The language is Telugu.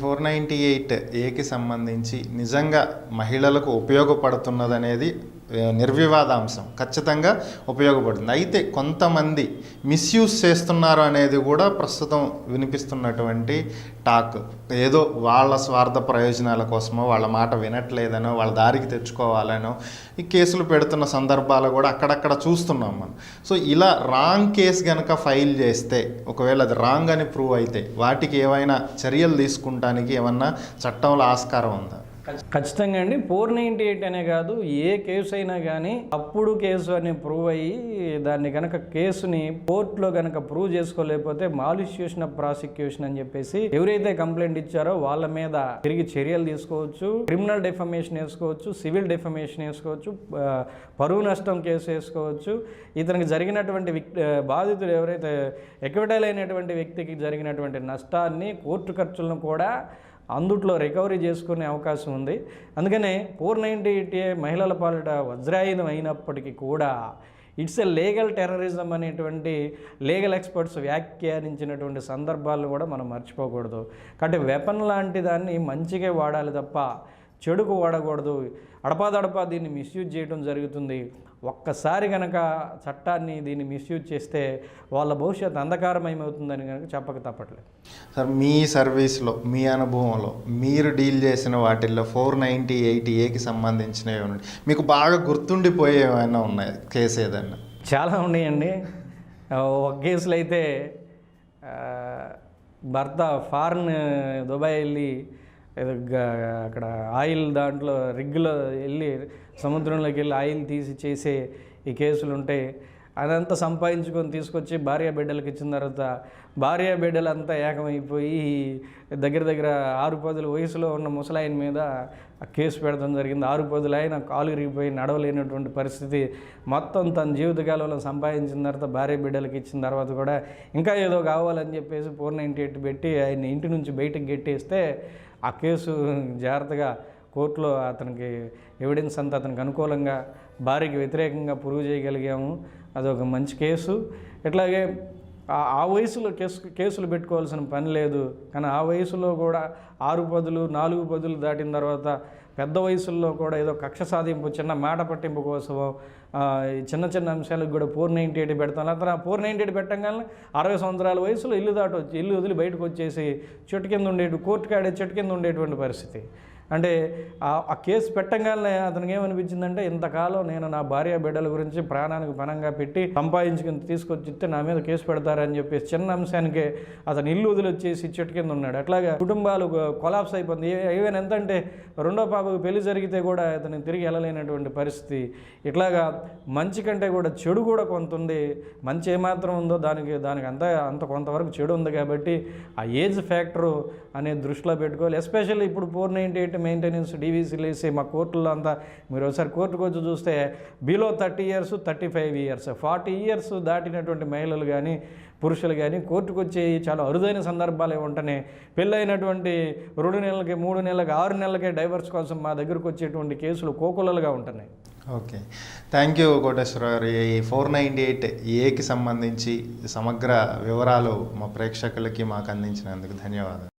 ఫోర్ నైంటీ ఎయిట్ ఏకి సంబంధించి నిజంగా మహిళలకు ఉపయోగపడుతున్నదనేది నిర్వివాదాంశం ఖచ్చితంగా ఉపయోగపడుతుంది. అయితే కొంతమంది మిస్యూజ్ చేస్తున్నారు అనేది కూడా ప్రస్తుతం వినిపిస్తున్నటువంటి టాక్ ఏదో వాళ్ళ స్వార్థ ప్రయోజనాల కోసమో వాళ్ళ మాట వినట్లేదనో వాళ్ళ దారికి తెచ్చుకోవాలనో ఈ కేసులు పెడుతున్న సందర్భాలు కూడా అక్కడక్కడ చూస్తున్నాం మనం. సో ఇలా రాంగ్ కేసు కనుక ఫైల్ చేస్తే ఒకవేళ అది రాంగ్ అని ప్రూవ్ అయితే వాటికి ఏవైనా చర్యలు తీసుకుంటానికి ఏమన్నా చట్టంలో ఆస్కారం ఉందా? ఖచ్చితంగా. అండి. ఫోర్ నైంటీ ఎయిట్ అనే కాదు ఏ కేసు అయినా కానీ అప్పుడు కేసు అని ప్రూవ్ అయ్యి దాన్ని కనుక కేసుని కోర్టులో కనుక ప్రూవ్ చేసుకోలేకపోతే మాలిష్యూషన్ ఆఫ్ ప్రాసిక్యూషన్ అని చెప్పేసి ఎవరైతే కంప్లైంట్ ఇచ్చారో వాళ్ళ మీద తిరిగి చర్యలు తీసుకోవచ్చు క్రిమినల్ డెఫమేషన్ వేసుకోవచ్చు సివిల్ డెఫమేషన్ వేసుకోవచ్చు పరువు నష్టం కేసు వేసుకోవచ్చు. ఇతనికి జరిగినటువంటి బాధితుడు ఎవరైతే ఎక్విటైల్ అయినటువంటి వ్యక్తికి జరిగినటువంటి నష్టాన్ని కోర్టు ఖర్చులను కూడా అందుట్లో రికవరీ చేసుకునే అవకాశం ఉంది. అందుకనే ఫోర్ నైంటీ ఎయిటీ మహిళల పాలిట వజ్రాయుధం అయినప్పటికీ కూడా ఇట్స్ ఎ లీగల్ టెర్రరిజం అనేటువంటి లీగల్ ఎక్స్పర్ట్స్ వ్యాఖ్యానించినటువంటి సందర్భాలను కూడా మనం మర్చిపోకూడదు. కాబట్టి వెపన్ లాంటి దాన్ని మంచిగా వాడాలి తప్ప చెడుకు వాడకూడదు. అడపాదడపా దీన్ని మిస్యూజ్ చేయడం జరుగుతుంది. ఒక్కసారి కనుక చట్టాన్ని దీన్ని మిస్యూజ్ చేస్తే వాళ్ళ భవిష్యత్ అంధకారమయమవుతుందని కనుక చెప్పక తప్పట్లేదు. సార్ మీ సర్వీస్లో మీ అనుభవంలో మీరు డీల్ చేసిన వాటిల్లో ఫోర్ నైంటీ ఎయిట్ ఏకి సంబంధించినవి ఉన్నాయి మీకు బాగా గుర్తుండిపోయే ఏమైనా ఉన్నాయి? కేసు ఏదన్నా? చాలా ఉన్నాయండి. ఒక కేసులో అయితే భర్త ఫారెన్ దుబాయ్ వెళ్ళి అక్కడ ఆయిల్ దాంట్లో రిగ్గులో వెళ్ళి సముద్రంలోకి వెళ్ళి ఆయిల్ తీసి చేసే ఈ కేసులు ఉంటాయి అదంతా సంపాదించుకొని తీసుకొచ్చి భార్య బిడ్డలకు ఇచ్చిన తర్వాత భార్య బిడ్డలంతా ఏకమైపోయి దగ్గర దగ్గర ఆరు పదుల వయసులో ఉన్న ముసలాయన మీద ఆ కేసు పెడతాం జరిగింది. ఆరు పదులు ఆయన కాలు ఇరిగిపోయి నడవలేనటువంటి పరిస్థితి. మొత్తం తన జీవితకాలంలో సంపాదించిన తర్వాత భార్య బిడ్డలకి ఇచ్చిన తర్వాత కూడా ఇంకా ఏదో కావాలని చెప్పేసి ఫోర్ నైంటీ ఎయిట్ పెట్టి ఆయన ఇంటి నుంచి బయటకు గెట్టేస్తే ఆ కేసు జాగ్రత్తగా కోర్టులో అతనికి ఎవిడెన్స్ అంతా అతనికి అనుకూలంగా భార్యకి వ్యతిరేకంగా ప్రూవ్ చేయగలిగాము. అదొక మంచి కేసు. ఇట్లాగే ఆ- ఆ వయసులో కేసు కేసులు పెట్టుకోవాల్సిన పని లేదు. కానీ ఆ వయసులో కూడా ఆరు పదులు నాలుగు పదులు దాటిన తర్వాత పెద్ద వయసుల్లో కూడా ఏదో కక్ష సాధింపు చిన్న మాట పట్టింపు కోసం చిన్న చిన్న అంశాలకు కూడా ఫోర్ నైంటీ ఎయిట్ పెడతాం. లేకపోతే ఫోర్ నైంటీ ఎయిట్ పెట్టగానే అరవై సంవత్సరాల వయసులో ఇల్లు దాటొచ్చి ఇల్లు వదిలి బయటకు వచ్చేసి చెట్టు కింద ఉండేటి కోర్టు కాడే చెట్టు కింద ఉండేటువంటి పరిస్థితి. అంటే ఆ- కేసు పెట్టంగానే అతనికి ఏమనిపించిందంటే ఇంతకాలం నేను నా భార్య బిడ్డల గురించి ప్రాణానికి పణంగా పెట్టి సంపాదించుకుని తీసుకొచ్చి నా మీద కేసు పెడతారని చెప్పేసి చిన్న అంశానికే అతను ఇల్లు వదిలి వచ్చేసి చెట్టు కింద ఉన్నాడు. అట్లాగే కుటుంబాలు కొలాప్స్ అయిపోయింది. ఈవెన్ ఎంత అంటే రెండో పాపకు పెళ్ళి జరిగితే కూడా అతను తిరిగి వెళ్ళలేనటువంటి పరిస్థితి. ఇట్లాగా మంచి కంటే కూడా చెడు కూడా కొంత ఉంది. మంచి ఏమాత్రం ఉందో దానికి దానికి అంత అంత కొంతవరకు చెడు ఉంది కాబట్టి ఆ ఏజ్ ఫ్యాక్టరు అనే దృష్టిలో పెట్టుకోవాలి. ఎస్పెషల్లీ ఇప్పుడు ఫోర్ నైంటీ ఎయిట్ మెయింటెనెన్స్ డీవీసీలు వేసి మా కోర్టులో అంతా మీరు ఒకసారి కోర్టుకు వచ్చి చూస్తే below thirty years thirty five years forty years దాటినటువంటి మహిళలు కానీ పురుషులు కానీ కోర్టుకు వచ్చి చాలా అరుదైన సందర్భాలు ఉంటున్నాయి పెళ్ళైనటువంటి రెండు నెలలకి మూడు నెలలకి ఆరు నెలలకే డైవర్స్ కోసం మా దగ్గరకు వచ్చేటువంటి కేసులు కోకులలుగా ఉంటున్నాయి. ఓకే. థ్యాంక్ యూ కోటేశ్వర గారు. ఈ ఫోర్ నైంటీ ఎయిట్ ఏకి సంబంధించి సమగ్ర వివరాలు మా ప్రేక్షకులకి మాకు అందించినందుకు ధన్యవాదాలు.